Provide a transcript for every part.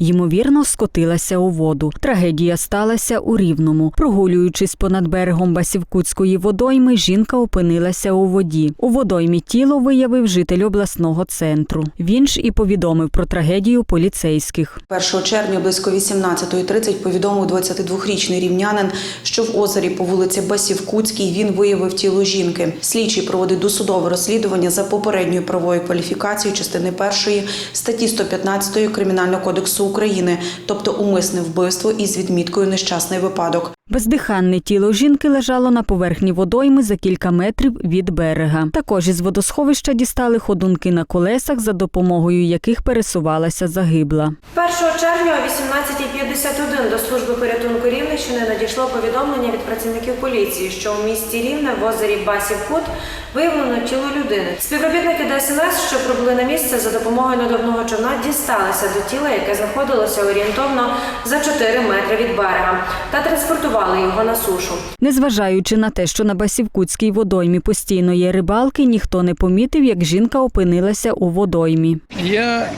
Ймовірно, скотилася у воду. Трагедія сталася у Рівному. Прогулюючись понад берегом Басівкутської водойми, жінка опинилася у воді. У водоймі тіло виявив житель обласного центру. Він ж і повідомив про трагедію поліцейських. 1 червня близько 18.30 повідомив 22-річний рівнянин, що в озері по вулиці Басівкутській він виявив тіло жінки. Слідчий проводить досудове розслідування за попередньою правовою кваліфікацією частини першої статті 115 Кримінального кодексу України, тобто умисне вбивство із відміткою нещасний випадок. Бездиханне тіло жінки лежало на поверхні водойми за кілька метрів від берега. Також із водосховища дістали ходунки на колесах, за допомогою яких пересувалася загибла. 1 червня о 18.51 до служби порятунку Рівненщини надійшло повідомлення від працівників поліції, що у місті Рівне в озері Басів-Кут виявлено тіло людини. Співробітники ДСНС, що прибули на місце за допомогою надувного човна, дісталися до тіла, яке знаходилося орієнтовно за 4 метри від берега, та транспортували його на сушу. Незважаючи на те, що на Басівкутській водоймі постійно є рибалки, ніхто не помітив, як жінка опинилася у водоймі. Я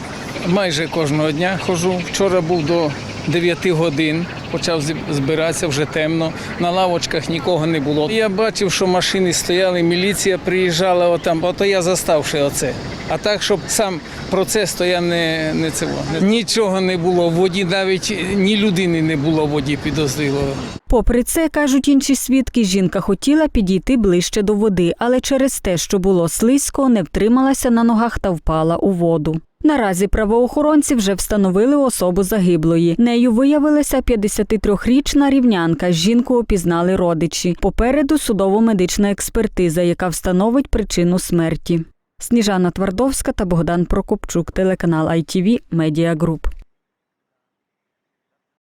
майже кожного дня ходжу. Вчора був до 9 годин, почав збиратися вже темно. На лавочках нікого не було. Я бачив, що машини стояли, міліція приїжджала отам, ото я заставши оце. А так, щоб сам процес, то я не, не це. Нічого не було в воді, навіть ні людини не було в воді підозрілого. Попри це, кажуть інші свідки, жінка хотіла підійти ближче до води, але через те, що було слизько, не втрималася на ногах та впала у воду. Наразі правоохоронці вже встановили особу загиблої. Нею виявилася 53-річна рівнянка. Жінку опізнали родичі. Попереду судово-медична експертиза, яка встановить причину смерті. Сніжана Твардовська та Богдан Прокопчук, телеканал ITV Media Group.